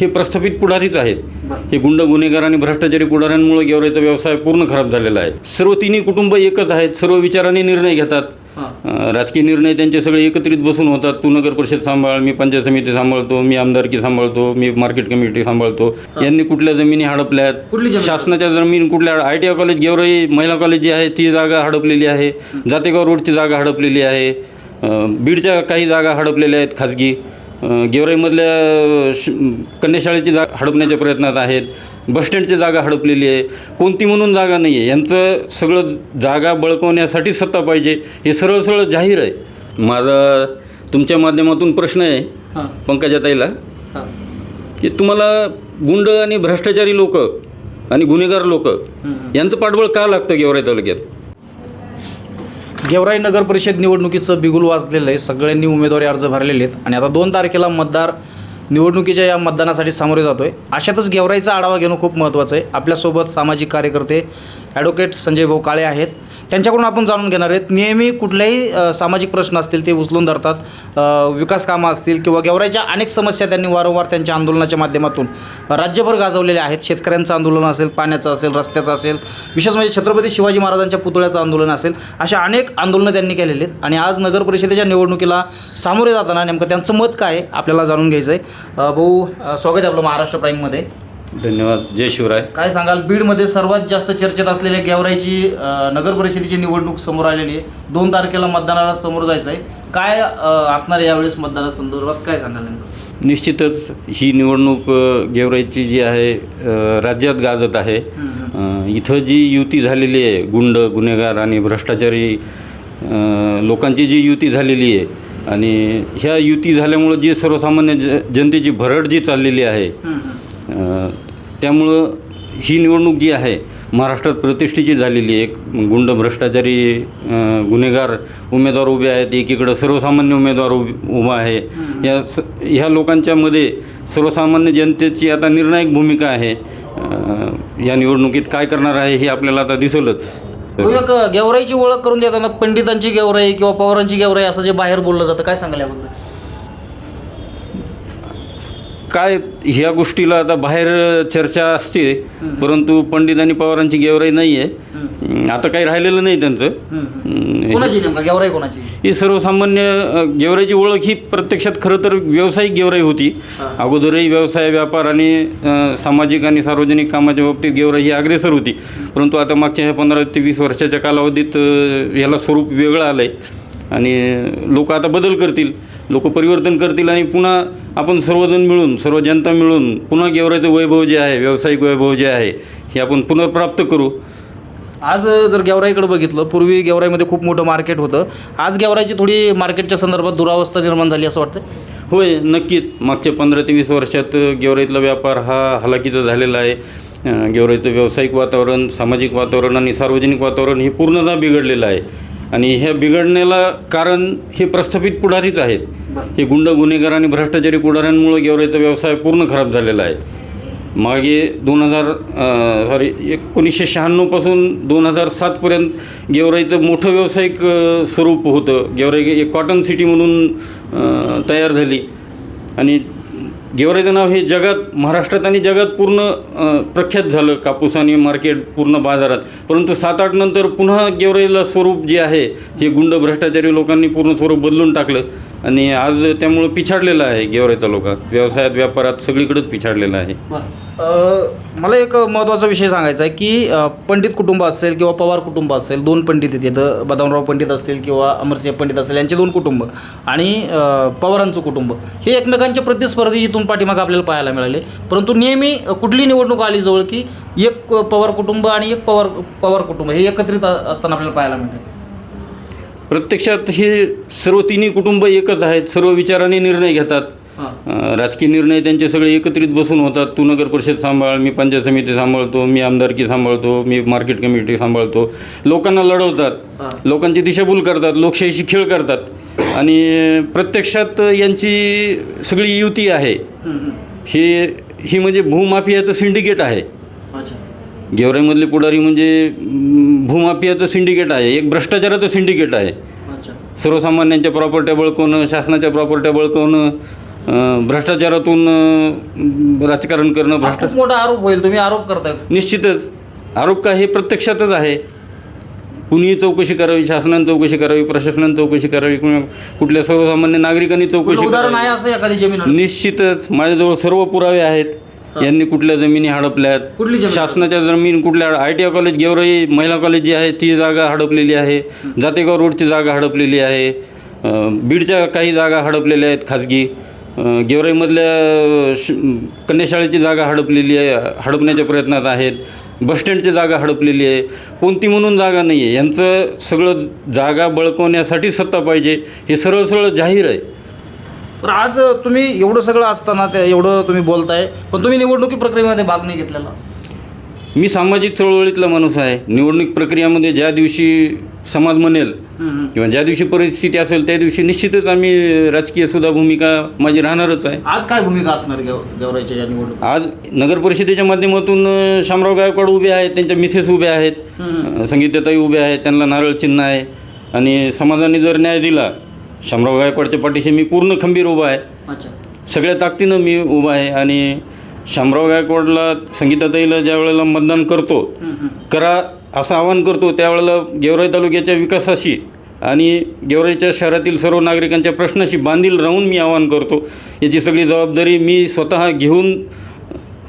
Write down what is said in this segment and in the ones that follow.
हे प्रस्थापित पुढारीच आहेत. हे गुंड गुन्हेगार आणि भ्रष्टाचारी पुढाऱ्यांमुळे गेवराईचा व्यवसाय पूर्ण खराब झालेला आहे. सर्व तिन्ही कुटुंब एकच आहेत सर्व विचाराने निर्णय घेतात. राजकीय निर्णय त्यांचे सगळे एकत्रित बसून होतात. तू नगर परिषद सांभाळ मी पंचायत समिती सांभाळतो मी आमदारकी सांभाळतो मी मार्केट कमिटी सांभाळतो. यांनी कुठल्या जमिनी हडपल्यात? शासनाच्या जमीन कुठल्या? I T I college Gevrai महिला कॉलेज जी आहे ती जागा हडपलेली आहे. जातेगाव रोडची जागा हडपलेली आहे. बीडच्या काही जागा हडपलेल्या आहेत खाजगी. गेवराईमधल्या श कन्याशाळेची जागा हडपण्याच्या प्रयत्नात आहेत. बसस्टँडची जागा हडपलेली आहे. कोणती म्हणून जागा नाही आहे यांचं सगळं जागा बळकवण्यासाठी सत्ता पाहिजे. हे सरळ सरळ जाहीर आहे. माझा तुमच्या माध्यमातून प्रश्न आहे पंकजाताईला हां. की तुम्हाला गुंड आणि भ्रष्टाचारी लोक आणि गुन्हेगार लोक यांचं पाठबळ का लागतं गेवराई तालुक्यात? गेवराई नगर परिषद निवडणुकीचं बिगुल वाजलेलं आहे. सगळ्यांनी उमेदवारी अर्ज भरलेले आहेत. आणि आता दोन तारखेला मतदार निवडणुकीच्या या मतदानासाठी सामोरे जातो आहे अशातच गेवराईचा आढावा घेणं खूप महत्त्वाचं आहे. आपल्यासोबत सामाजिक कार्यकर्ते ॲडव्होकेट संजय भाऊ काळे आहेत. त्यांच्याकडून आपण जाणून घेणार आहेत. नेहमी कुठल्याही सामाजिक प्रश्न असतील ते उचलून धरतात. विकास कामं असतील किंवा गेवराईच्या अनेक समस्या त्यांनी वारंवार त्यांच्या आंदोलनाच्या माध्यमातून राज्यभर गाजवलेल्या आहेत. शेतकऱ्यांचं आंदोलन असेल पाण्याचं असेल रस्त्याचं असेल विशेष म्हणजे छत्रपती शिवाजी महाराजांच्या पुतळ्याचं आंदोलन असेल अशा अनेक आंदोलनं त्यांनी केलेली आहेत. आणि आज नगर परिषदेच्या निवडणुकीला सामोरे जाताना नेमकं त्यांचं मत काय आहे आपल्याला जाणून घ्यायचं आहे भाऊ स्वागत आहे आपलं महाराष्ट्र प्राईममध्ये. धन्यवाद. जय शिवराय. काय सांगाल? बीडमध्ये सर्वात जास्त चर्चेत असलेल्या गेवराईची अ, नगर परिषदेची निवडणूक समोर आलेली आहे. दोन तारखेला मतदानाला समोर जायचं आहे काय अ, असणार आहे यावेळेस मतदानासंदर्भात काय सांगाल नेमकं? निश्चितच ही निवडणूक अ, गेवराईची जी आहे अ, राज्यात गाजत आहे. अ, इथं जी युती झालेली आहे गुंड गुन्हेगार आणि भ्रष्टाचारी अ, लोकांची जी युती झालेली आहे आणि ह्या युती झाल्यामुळं जी सर्वसामान्य ज जनतेची भरड जी चाललेली आहे त्यामुळं ही निवडणूक जी आहे महाराष्ट्रात प्रतिष्ठेची झालेली आहे. गुंड भ्रष्टाचारी गुन्हेगार उमेदवार उभे आहेत. एकीकडं सर्वसामान्य उमेदवार उभ उभा आहे. या स ह्या लोकांच्यामध्ये सर्वसामान्य जनतेची आता निर्णायक भूमिका आहे. या निवडणुकीत काय करणार आहे हे आपल्याला आता दिसलंच. एक गेवराईची ओळख करून देताना पंडितांची गेवराई किंवा पवारांची गेवराई असं जे बाहेर बोललं जातं काय सांगाल याबद्दल? काय ह्या गोष्टीला आता बाहेर चर्चा असते परंतु पंडित आणि पवारांची गेवराई नाही आहे आता काही राहिलेलं नाही त्यांचं. कोणाची नेमका? गेवराई कोणाची? ही सर्वसामान्य अ, गेवराईची ओळख ही प्रत्यक्षात खरं तर व्यावसायिक गेवराई होती. अगोदरही व्यवसाय व्यापार आणि अ, सामाजिक आणि सार्वजनिक कामाच्या बाबतीत गेवराई ही अग्रेसर होती. परंतु आता मागच्या ह्या पंधरा ते वीस वर्षाच्या कालावधीत अ, याला स्वरूप वेगळं आलं आहे आणि लोक आता बदल करतील. लोक परिवर्तन करतील आणि पुन्हा आपण सर्वजण मिळून सर्व जनता मिळून पुन्हा गेवराईचं वैभव जे आहे व्यावसायिक वैभव जे आहे हे आपण पुनर्प्राप्त करू. आज जर गेवराईकडे बघितलं पूर्वी गेवराईमध्ये खूप मोठं मार्केट होतं. आज गेवराईची थोडी मार्केटच्या संदर्भात दुरावस्था निर्माण झाली असं वाटतं होय नक्कीच. मागच्या पंधरा ते वीस वर्षात गेवराईतला व्यापार हा हलाखीचा झालेला आहे. गेवराईचं व्यावसायिक वातावरण सामाजिक वातावरण आणि सार्वजनिक वातावरण हे पूर्णतः बिघडलेलं आहे. आणि ह्या बिघडण्याला कारण हे प्रस्थापित पुढारीच आहेत. हे गुंड गुन्हेगार आणि भ्रष्टाचारी पुढाऱ्यांमुळे गेवराईचा व्यवसाय पूर्ण खराब झालेला आहे. मागे दोन हजार सॉरी एकोणीसशे शहाण्णवपासून दोन हजार सातपर्यंत गेवराईचं मोठं व्यावसायिक स्वरूप होतं. गेवराई एक कॉटन सिटी म्हणून तयार झाली. आणि गेवराईचं नाव हे जगात महाराष्ट्रात आणि जगात पूर्ण प्रख्यात झालं. कापूस आणि मार्केट पूर्ण बाजारात. परंतु सात आठ नंतर पुन्हा गेवराईला स्वरूप जे आहे हे गुंड भ्रष्टाचारी लोकांनी पूर्ण स्वरूप बदलून टाकलं. आणि आज त्यामुळं पिछाडलेलं आहे गेवराई तालुका. व्यवसायात व्यापारात सगळीकडेच पिछाडलेला आहे. मला एक महत्त्वाचा विषय सांगायचा आहे की अ, पंडित कुटुंब असेल किंवा पवार कुटुंब असेल दोन पंडित आहेत इथं. बदामराव पंडित असतील किंवा अमरसिंह पंडित असेल यांचे दोन कुटुंब. आणि अ, पवारांचं कुटुंब. हे एकमेकांचे प्रतिस्पर्धी इथून पाठीमागे आपल्याला पाहायला मिळाले. परंतु नेहमी अ, कुठली निवडणूक आली जवळ की एक अ, पवार कुटुंब आणि एक पवार पवार कुटुंब हे एकत्रित अ- असताना आपल्याला पाहायला मिळतं? प्रत्यक्षात हे सर्व तिन्ही कुटुंब एकच आहेत सर्व विचाराने निर्णय घेतात. राजकीय निर्णय त्यांचे सगळे एकत्रित बसून होतात. तू नगर परिषद सांभाळ मी पंचायत समिती सांभाळतो मी आमदारकी सांभाळतो मी मार्केट कमिटी सांभाळतो. लोकांना लढवतात. लोकांची दिशाभूल करतात लोकशाहीशी खेळ करतात. आणि प्रत्यक्षात यांची सगळी युती आहे. हे ही म्हणजे भूमाफियाचं सिंडिकेट आहे. गेवराईमधले पुढारी म्हणजे भूमाफियाचं सिंडिकेट आहे. एक भ्रष्टाचाराचं सिंडिकेट आहे. सर्वसामान्यांच्या प्रॉपर्ट्या बळकवणं शासनाच्या प्रॉपर्ट्या बळकवणं भ्रष्टाचारातून राजकारण करणं भ्रष्टा खूप मोठा आरोप होईल. तुम्ही आरोप करताय. निश्चितच. आरोप का हे प्रत्यक्षातच आहे. कुणीही चौकशी करावी शासनाने चौकशी करावी प्रशासनाने चौकशी करावी किंवा कुठल्या सर्वसामान्य नागरिकांनी चौकशी उदाहरण. आहे असं एखादी जमीन? निश्चितच. माझ्याजवळ सर्व पुरावे आहेत. यांनी कुठल्या जमिनी हडपल्यात? कुठली जमीन? शासनाच्या जमीन कुठल्या? I T I college Gevrai महिला कॉलेज जी आहे ती जागा हडपलेली आहे. जातेगाव रोडची जागा हडपलेली आहे. अं, बीडच्या काही जागा हडपलेल्या आहेत खाजगी. अं, गेवराईमधल्या श कन्याशाळेची जागा हडपलेली आहे हडपण्याच्या प्रयत्नात आहेत. बसस्टँडची जागा हडपलेली आहे. कोणती म्हणून जागा नाही आहे यांचं सगळं जागा बळकवण्यासाठी सत्ता पाहिजे. हे सरळ सरळ जाहीर आहे. तर आज तुम्ही एवढं सगळं असताना ते एवढं तुम्ही बोलताय पण तुम्ही निवडणुकी प्रक्रियेमध्ये भाग नाही घेतलेला. मी सामाजिक चळवळीतला माणूस आहे. निवडणूक प्रक्रियामध्ये ज्या दिवशी समाज म्हणेल किंवा ज्या दिवशी परिस्थिती असेल त्या दिवशी निश्चितच आम्ही राजकीय सुद्धा भूमिका माझी राहणारच आहे. आज काय भूमिका असणार गेव गेवराईच्या या निवडणूक आज नगर परिषदेच्या माध्यमातून शामराव गायकवाड उभे आहेत त्यांच्या मिसेस उभ्या आहेत संगीताताई उभ्या आहेत त्यांना नारळ चिन्ह आहे. आणि समाजाने जर न्याय दिला शामराव गायकवाडच्या पाठीशी मी पूर्ण खंबीर उभा आहे. अच्छा. सगळ्या ताकदीनं मी उभा आहे आणि शामराव गायकवाडला संगीताताईला ज्या वेळेला मतदान करतो करा असं आवाहन करतो त्यावेळेला गेवराई तालुक्याच्या विकासाशी आणि गेवराईच्या शहरातील सर्व नागरिकांच्या प्रश्नाशी बांधील राहून मी आवाहन करतो. याची सगळी जबाबदारी मी स्वतः घेऊन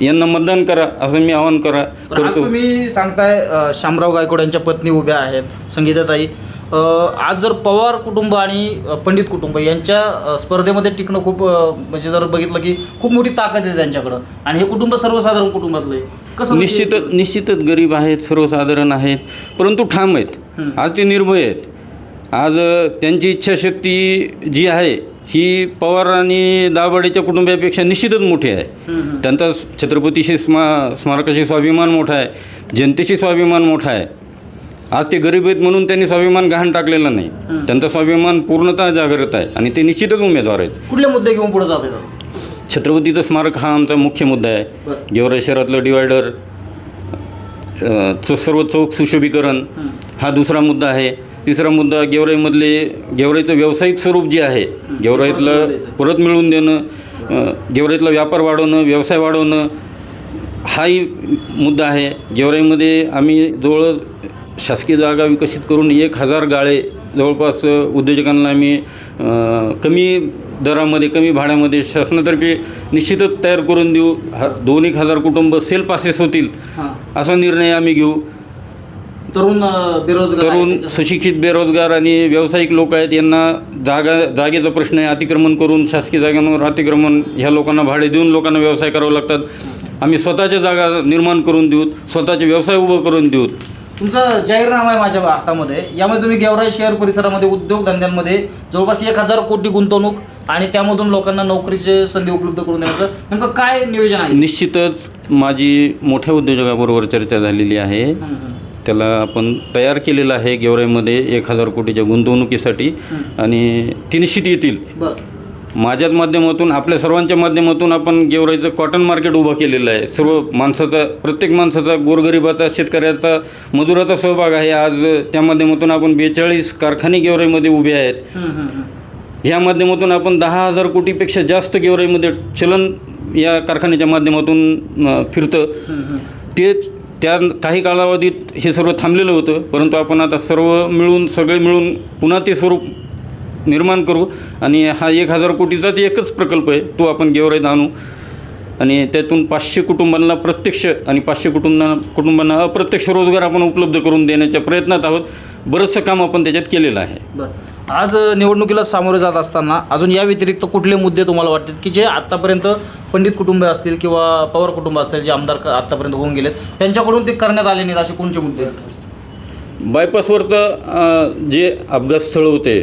यांना मतदान करा असं मी आवाहन करा करतो. तुम्ही सांगताय शामराव गायकवाड यांच्या पत्नी उभ्या आहेत संगीताताई. आज जर पवार कुटुंब आणि पंडित कुटुंब यांच्या स्पर्धेमध्ये टिकणं खूप म्हणजे जर बघितलं की खूप मोठी ताकद आहे त्यांच्याकडं. आणि हे कुटुंब सर्वसाधारण कुटुंबातलं आहे. कसं म्हणजे- निश्चितच निश्चितच गरीब आहेत सर्वसाधारण आहेत परंतु ठाम आहेत. आज ते निर्भय आहेत. आज त्यांची इच्छाशक्ती जी आहे ही पवार आणि दाभाडेच्या कुटुंबापेक्षा निश्चितच मोठी आहे. त्यांचा छत्रपतीशी स्मा स्मारकाशी स्वाभिमान मोठा आहे. जनतेशी स्वाभिमान मोठा आहे. आज ते गरीब आहेत म्हणून त्यांनी स्वाभिमान गहाण टाकलेला नाही. त्यांचा स्वाभिमान पूर्णतः जागृत आहे आणि ते निश्चितच उमेदवार आहेत. कुठले मुद्दे घेऊन पुढे जात छत्रपतीचं स्मारक हा आमचा मुख्य मुद्दा आहे. बरं. गेवराई शहरातलं डिवायडर सर्व चौक सुशोभीकरण हा. दुसरा मुद्दा आहे. तिसरा मुद्दा गेवराईमधले गेवराईचं व्यावसायिक स्वरूप जे आहे गेवराईतलं परत मिळवून देणं गेवराईतला व्यापार वाढवणं व्यवसाय वाढवणं हाही मुद्दा आहे. गेवराईमध्ये आम्ही जवळ शासकीय जागा विकसित करून एक हजार गाळे जवळपास उद्योजकांना आम्ही कमी दरामध्ये कमी भाड्यामध्ये शासनातर्फे निश्चितच तयार करून देऊ. हा दोन एक हजार कुटुंब सेल पासेस होतील हां. असा निर्णय आम्ही घेऊ. तरुण अ, बेरोजगार तरुण सुशिक्षित बेरोजगार आणि व्यावसायिक लोक आहेत यांना जागा जागेचा प्रश्न आहे अतिक्रमण करून शासकीय जागांवर अतिक्रमण ह्या लोकांना भाडे देऊन लोकांना व्यवसाय करावे लागतात. आम्ही स्वतःच्या जागा निर्माण करून देऊत स्वतःचे व्यवसाय उभं करून देऊत तुमचा जाहीरनामा आहे माझ्या हातामध्ये. यामध्ये तुम्ही गेवराई शहर परिसरामध्ये उद्योगधंद्यांमध्ये जवळपास एक हजार कोटी गुंतवणूक आणि त्यामधून लोकांना नोकरीचे संधी उपलब्ध करून देण्याचं नेमकं काय नियोजन आहे? निश्चितच माझी मोठ्या उद्योजकाबरोबर चर्चा झालेली आहे. त्याला आपण तयार केलेलं आहे गेवराईमध्ये एक हजार कोटीच्या गुंतवणुकीसाठी आणि ती निश्चित येतील. बरं. माझ्याच माध्यमातून आपल्या सर्वांच्या माध्यमातून आपण गेवराईचं कॉटन मार्केट उभं केलेलं आहे. सर्व माणसाचा प्रत्येक माणसाचा गोरगरिबाचा शेतकऱ्याचा मजुराचा सहभाग आहे. आज त्या माध्यमातून आपण बेचाळीस कारखाने गेवराईमध्ये उभे आहेत. ह्या माध्यमातून आपण दहा हजार कोटीपेक्षा जास्त गेवराईमध्ये चलन या कारखान्याच्या माध्यमातून फिरतं. तेच त्या काही कालावधीत हे सर्व थांबलेलं होतं. परंतु आपण आता सर्व मिळून सगळे मिळून पुन्हा ते स्वरूप निर्माण करू. आणि हा एक हजार कोटीचाच एकच प्रकल्प आहे तो आपण गेवराईत आणू. आणि त्यातून पाचशे कुटुंबांना प्रत्यक्ष आणि पाचशे कुटुंबांना कुटुंबांना अप्रत्यक्ष रोजगार आपण उपलब्ध करून देण्याच्या प्रयत्नात आहोत. बरंचसं काम आपण त्याच्यात केलेलं आहे. बरं. आज निवडणुकीला सामोरे जात असताना अजून या व्यतिरिक्त कुठले मुद्दे तुम्हाला वाटतात की जे आत्तापर्यंत पंडित कुटुंब असतील किंवा पवार कुटुंब असतील जे आमदार आत्तापर्यंत होऊन गेलेत त्यांच्याकडून ते करण्यात आले नाहीत असे कोणते मुद्दे आहेत? बायपासवरचं जे अपघात स्थळ होते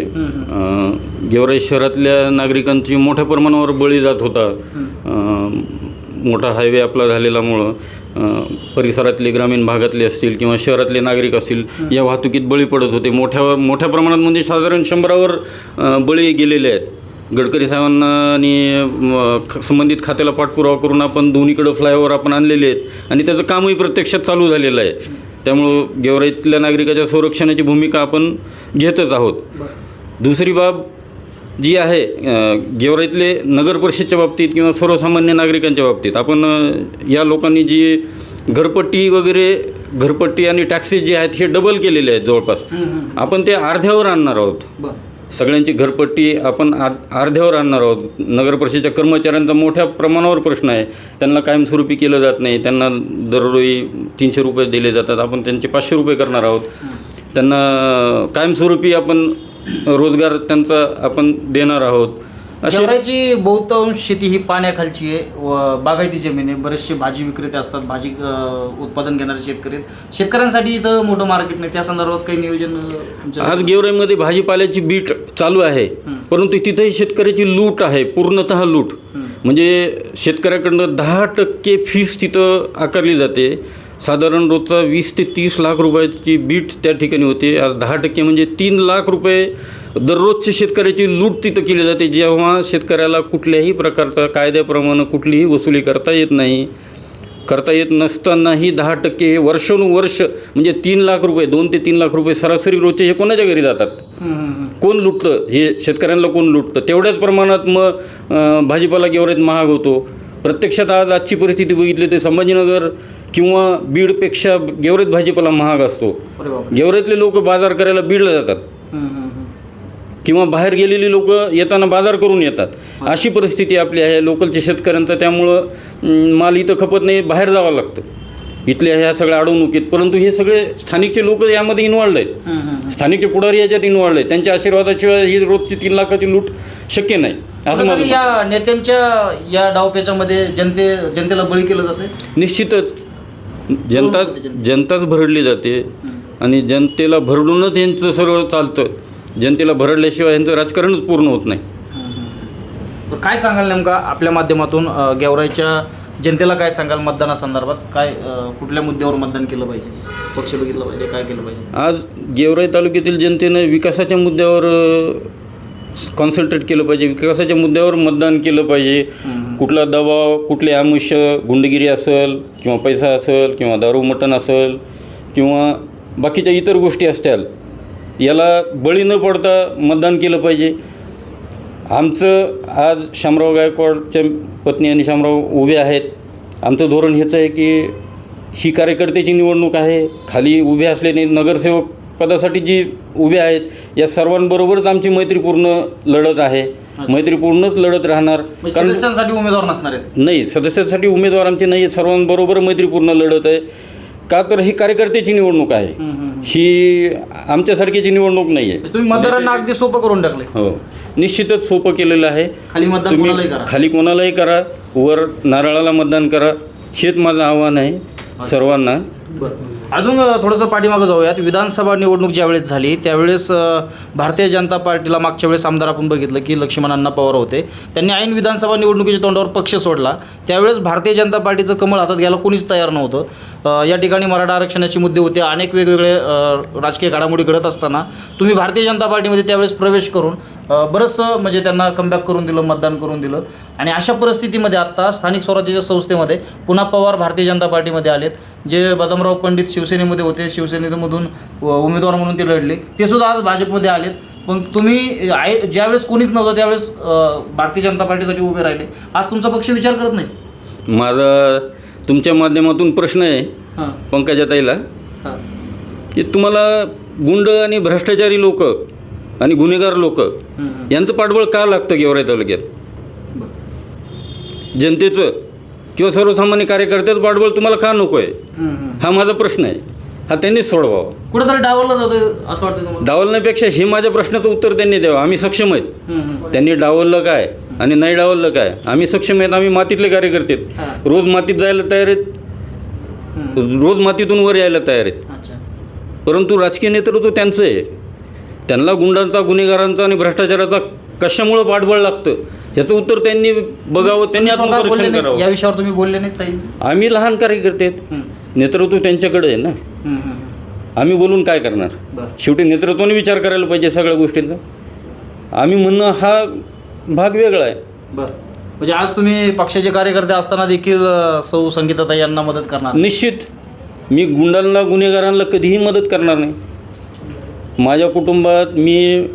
गेवराई शहरातल्या नागरिकांची मोठ्या प्रमाणावर बळी जात होता. मोठा हायवे आपला झालेल्यामुळं परिसरातले ग्रामीण भागातले असतील किंवा शहरातले नागरिक असतील या वाहतुकीत बळी पडत होते. मोठ्या मोठ्या प्रमाणात म्हणजे साधारण शंभरावर बळी गेलेले आहेत. गडकरी साहेबांना आणि संबंधित खात्याला पाठपुरावा करून आपण दोन्हीकडं फ्लायओव्हर आपण आणलेले आहेत. आणि त्याचं कामही प्रत्यक्षात चालू झालेलं आहे. त्यामुळं गेवराईतल्या नागरिकाच्या संरक्षणाची भूमिका आपण घेतच आहोत. दुसरी बाब जी आहे गेवराईतले नगर परिषदच्या बाबतीत किंवा सर्वसामान्य नागरिकांच्या बाबतीत आपण या लोकांनी जी घरपट्टी वगैरे घरपट्टी आणि टॅक्सेस जे आहेत हे डबल केलेले आहेत जवळपास. आपण ते अर्ध्यावर आणणार आहोत. सगळ्यांची घरपट्टी आपण आ अर्ध्यावर आणणार आहोत. नगरपरिषदेच्या कर्मचाऱ्यांचा मोठ्या प्रमाणावर प्रश्न आहे. त्यांना कायमस्वरूपी केलं जात नाही. त्यांना दररोजी तीनशे रुपये दिले जातात. आपण त्यांचे पाचशे रुपये करणार आहोत. त्यांना कायमस्वरूपी आपण रोजगार त्यांचा आपण देणार आहोत. असे गेवराईची बहुतांश शेती ही पाण्याखालची आहे. व बागायती जमीन आहे. बरेचसे भाजी विक्रेते असतात. भाजी अं, उत्पादन घेणारे शेतकरी आहेत. शेतकऱ्यांसाठी इथं मोठं मार्केट नाही. त्या संदर्भात काही नियोजन अं, तुमच्या आज गेवराईमध्ये भाजीपाल्याची बीट चालू आहे. परंतु तिथेही शेतकऱ्याची लूट आहे. पूर्णतः लूट. म्हणजे शेतकऱ्याकडनं दहा टक्के फीस तिथं आकारली जाते. साधारण रोजचा वीस ते तीस लाख रुपयाची बीट त्या ठिकाणी होते. आज दहा टक्के म्हणजे तीन लाख रुपये दररोजची शेतकऱ्याची लूट तिथं केली जाते. जेव्हा शेतकऱ्याला कुठल्याही प्रकारचा कायद्याप्रमाणे कुठलीही वसुली करता येत नाही करता येत नसतानाही दहा टक्के हे वर्षानुवर्ष म्हणजे तीन लाख रुपये दोन ते तीन लाख रुपये सरासरी रोजचे हे कोणाच्या घरी जातात. कोण लुटतं? हे शेतकऱ्यांना कोण लुटतं? तेवढ्याच प्रमाणात मग भाजीपाला गेवराईत महाग होतो. प्रत्यक्षात आज आजची परिस्थिती बघितली तर संभाजीनगर किंवा बीडपेक्षा गेवराईत भाजीपाला महाग असतो. गेवराईतले लोक बाजार करायला बीडला जातात. किंवा बाहेर गेलेली लोक येताना बाजार करून येतात. अशी परिस्थिती आपली आहे लोकलच्या शेतकऱ्यांचा. त्यामुळं माल इथं खपत नाही बाहेर जावं लागतं. इथल्या ह्या सगळ्या अडवणुकीत परंतु हे सगळे स्थानिकचे लोक यामध्ये इन्वॉल्ड आहेत. स्थानिकचे पुढारी याच्यात इन्वॉल्ड आहेत. त्यांच्या आशीर्वादाशिवाय ही रोजची तीन लाखाची लूट शक्य नाही. असं माझं या नेत्यांच्या या डावपेचामध्ये जनते जनतेला बळी केलं जाते निश्चितच. जनता जनताच भरडली जाते. आणि जनतेला भरडूनच यांचं सर्व चालतं. जनतेला भरडल्याशिवाय यांचं राजकारणच पूर्ण होत नाही. काय सांगाल नेमका आपल्या माध्यमातून गेवराईच्या जनतेला काय सांगाल मतदानासंदर्भात? काय अ, कुठल्या मुद्द्यावर मतदान केलं पाहिजे? पक्ष बघितलं पाहिजे काय केलं पाहिजे? आज गेवराई तालुक्यातील जनतेनं विकासाच्या मुद्द्यावर कॉन्सन्ट्रेट केलं पाहिजे. विकासाच्या मुद्द्यावर मतदान केलं पाहिजे. कुठला दबाव कुठले आमुष्य गुंडगिरी असेल किंवा पैसा असेल किंवा दारू मटण असेल किंवा बाकीच्या इतर गोष्टी असतील याला बळी न पडता मतदान केलं पाहिजे. आमचं आज शामराव गायकवाडच्या पत्नी आणि शामराव उभे आहेत. आमचं धोरण हेच आहे की ही कार्यकर्त्याची निवडणूक आहे. खाली उभे असलेले नगरसेवक पदासाठी जी उभे आहेत या सर्वांबरोबरच आमची मैत्रीपूर्ण लढत आहे. मैत्रीपूर्णच लढत राहणार. म्हणजे कारण सदस्यांसाठी उमेदवार नसणार आहेत. नाही सदस्यासाठी उमेदवार आमचे नाही आहेत सर्वांबरोबर मैत्रीपूर्ण लढत आहे. का तर ही कार्यकर्त्याची निवडणूक आहे. ही आमच्यासारखीची निवडणूक नाही आहे म्हणजे तुम्ही मतदारांना अगदी सोपं करून टाकले हो. निश्चितच सोपं केलेलं आहे. खाली मतदान कोणालाही करा. खाली कोणालाही करा वर नारळाला मतदान करा हेच माझं आव्हान आहे सर्वांना. बरं. अजून थोडंसं पाठीमागं जाऊयात. विधानसभा निवडणूक ज्यावेळेस झाली त्यावेळेस भारतीय जनता पार्टीला मागच्या वेळेस आमदार आपण बघितलं की लक्ष्मण अण्णा पवार होते. त्यांनी ऐन विधानसभा निवडणुकीच्या तोंडावर पक्ष सोडला. त्यावेळेस भारतीय जनता पार्टीचं कमळ हातात घ्यायला कोणीच तयार नव्हतं. या ठिकाणी मराठा आरक्षणाचे मुद्दे होते. अनेक वेगवेगळे राजकीय घडामोडी घडत असताना तुम्ही भारतीय जनता पार्टीमध्ये त्यावेळेस प्रवेश करून बरंचसं म्हणजे त्यांना कमबॅक करून दिलं मतदान करून दिलं. आणि अशा परिस्थितीमध्ये आत्ता स्थानिक स्वराज्याच्या संस्थेमध्ये पुन्हा पवार भारतीय जनता पार्टीमध्ये आलेत. जे बदामराव पंडित शिवसेनेमध्ये होते शिवसेनेमधून उमेदवार म्हणून ते लढले. ते सुद्धा आज भाजपमध्ये आलेत. पण तुम्ही आय ज्यावेळेस कोणीच नव्हतं त्यावेळेस भारतीय जनता पार्टीसाठी उभे राहिले. आज तुमचा पक्ष विचार करत नाही? माझा तुमच्या माध्यमातून प्रश्न आहे हां. पंकजाताईला. हां. की तुम्हाला गुंड आणि भ्रष्टाचारी लोक आणि गुन्हेगार लोक. यांचं पाठबळ का लागतं गेवराई तालुक्यात? जनतेचं. किंवा सर्वसामान्य कार्यकर्त्याचं पाठबळ तुम्हाला का नको आहे. हा माझा प्रश्न आहे. हा त्यांनीच सोडवावा. कुठेतरी डावललं जातं असं वाटतं तुम्हाला? डावलण्यापेक्षा हे माझ्या प्रश्नाचं उत्तर त्यांनी द्यावं. आम्ही सक्षम आहेत. हम्म, हम्म. त्यांनी डावललं काय आणि नाही डावललं काय? आम्ही सक्षम आहेत. आम्ही मातीतले कार्यकर्ते आहेत. हां. रोज मातीत जायला तयार आहेत. हम्म. रोज मातीतून वर यायला तयार आहेत. अच्छा. परंतु राजकीय नेतृत्व त्यांचं आहे. त्यांना गुंडांचा गुन्हेगारांचा आणि भ्रष्टाचाराचा कशामुळं पाठबळ लागतं? याचं उत्तर त्यांनी बघावं त्यांनी आत्मपरीक्षण नाही- करावं. या विषयावर तुम्ही बोलले नाहीत ताई? आम्ही लहान कार्यकर्ते आहेत. नेतृत्व त्यांच्याकडे आहे ना. आम्ही बोलून काय करणार? शेवटी नेतृत्वाने विचार करायला पाहिजे सगळ्या गोष्टींचा. आम्ही म्हणणं हा भाग वेगळा आहे. बरं. म्हणजे आज तुम्ही पक्षाचे कार्यकर्ते असताना देखील सौ संगीताताई यांना मदत करणार निश्चित. मी गुंडांना गुन्हेगारांना कधीही मदत करणार नाही. माझ्या कुटुंबात मी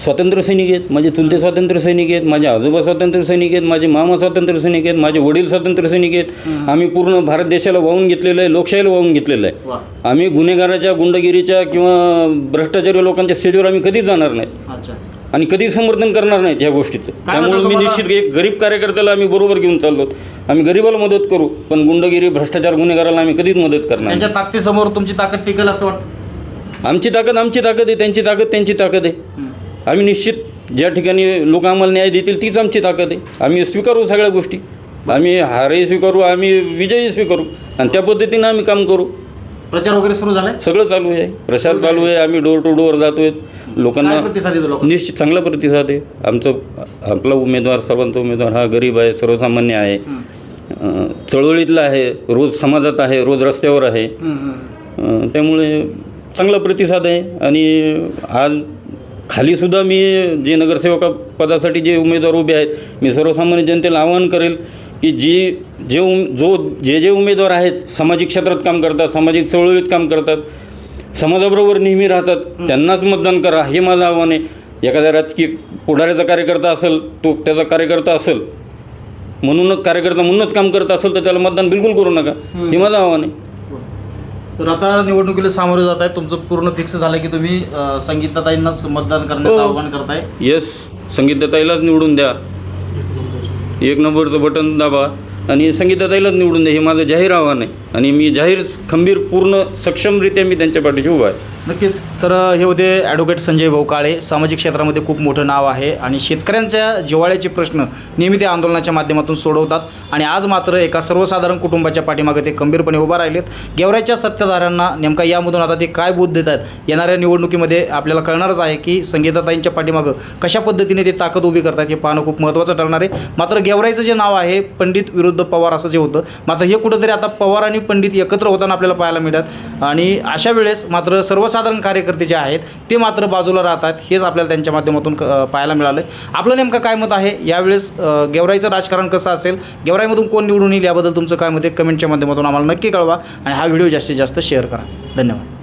स्वातंत्र्य सैनिक आहेत माझे चुलते स्वातंत्र्य सैनिक आहेत माझे आजोबा स्वातंत्र्य सैनिक आहेत माझे मामा स्वातंत्र्य सैनिक आहेत माझे वडील स्वातंत्र्य सैनिक आहेत. आम्ही पूर्ण भारत देशाला वाहून घेतलेलं आहे लोकशाहीला वाहून घेतलेलं आहे. आम्ही गुन्हेगाराच्या गुंडगिरीच्या किंवा भ्रष्टाचारी लोकांच्या स्टेजवर आम्ही कधीच जाणार नाही अच्छा. आणि कधी समर्थन करणार नाहीत ह्या गोष्टीचं. त्यामुळे मी? निश्चित एक गरीब कार्यकर्त्याला आम्ही बरोबर घेऊन चाललो. आम्ही गरीबाला मदत करू पण गुंडगिरी भ्रष्टाचार गुन्हेगाराला आम्ही कधीच मदत करणार नाही. त्यांच्या ताकदीसमोर तुमची ताकद टिकेल असं वाटतं? आमची ताकद आमची ताकद आहे त्यांची ताकद त्यांची ताकद आहे. आम्ही निश्चित ज्या ठिकाणी लोक आम्हाला न्याय देतील तीच आमची ताकद आहे. आम्ही स्वीकारू सगळ्या गोष्टी. आम्ही हारही स्वीकारू आम्ही विजयही स्वीकारू आणि त्या पद्धतीनं आम्ही काम करू. प्रचार वगैरे सुरू झालाय? सगळं चालू आहे. प्रचार चालू आहे. आम्ही डोर टू डोअर जातोय. लोकांना प्रतिसाद निश्चित चांगला प्रतिसाद आहे. आमचं आपला उमेदवार सर्वांचा उमेदवार हा गरीब आहे सर्वसामान्य आहे. चळवळीतला आहे रोज समाजात आहे रोज रस्त्यावर आहे. त्यामुळे चांगला प्रतिसाद आहे. आणि आज खालीसुद्धा मी जे नगरसेवका पदासाठी जे उमेदवार उभे आहेत मी सर्वसामान्य जनतेला आवाहन करेल की जी जे उम जो जे जे उमेदवार आहेत सामाजिक क्षेत्रात काम करतात सामाजिक चळवळीत काम करतात समाजाबरोबर नेहमी राहतात त्यांनाच मतदान करा हे माझं आव्हान आहे. एखाद्या राजकीय पुढाऱ्याचा कार्यकर्ता असेल तो त्याचा कार्यकर्ता असेल म्हणूनच कार्यकर्ता म्हणूनच काम करत असेल तर त्याला मतदान बिलकुल करू नका. हे. माझं आव्हान आहे. तर आता निवडणुकीला सामोरे जात आहे. तुमचं पूर्ण फिक्स झालं की तुम्ही अं, संगीताताईंनाच मतदान करण्याचं हो. आव्हान करताय? येस संगीताताईलाच निवडून द्या. एक नंबरचं बटन दाबा आणि संगीताताईलाच निवडून द्या. हे माझं जाहीर आव्हान आहे. आणि मी जाहीर खंबीर पूर्ण सक्षमरित्या मी त्यांच्या पाठीशी उभा आहे. नक्कीच. तर हे होते ॲडव्होकेट संजय भाऊ काळे सामाजिक क्षेत्रामध्ये खूप मोठं नाव आहे आणि शेतकऱ्यांच्या जिव्हाळ्याचे प्रश्न नेहमी ते आंदोलनाच्या माध्यमातून सोडवतात आणि आज मात्र एका सर्वसाधारण कुटुंबाच्या पाठीमागे ते खंबीरपणे उभा राहिलेत. गेवऱ्याच्या सत्ताधाऱ्यांना नेमका यामधून आता ते काय बोध देत आहेत येणाऱ्या निवडणुकीमध्ये आपल्याला कळणारच आहे की संगीताताईंच्या पाठीमागं कशा पद्धतीने ते ताकद उभी करतात हे पाहणं खूप महत्त्वाचं ठरणार आहे. मात्र गेवराईचं जे नाव आहे पंडित विरुद्ध पवार असं जे होतं मात्र हे कुठंतरी आता पवार आणि पंडित एकत्र होताना आपल्याला पाहायला मिळतात. आणि अशा वेळेस मात्र सर्व सर्वसाधारण कार्यकर्ते जे आहेत ते मात्र बाजूला राहतात. हेच आपल्याला त्यांच्या माध्यमातून क- पाहायला मिळालं आपलं नेमकं काय मत आहे? यावेळेस गेवराईचं राजकारण कसं असेल? गेवराईमधून कोण निवडून येईल? याबद्दल तुमचं काय मत आहे? कमेंटच्या माध्यमातून आम्हाला नक्की कळवा. आणि हा व्हिडिओ जास्तीत जास्त शेअर करा. धन्यवाद.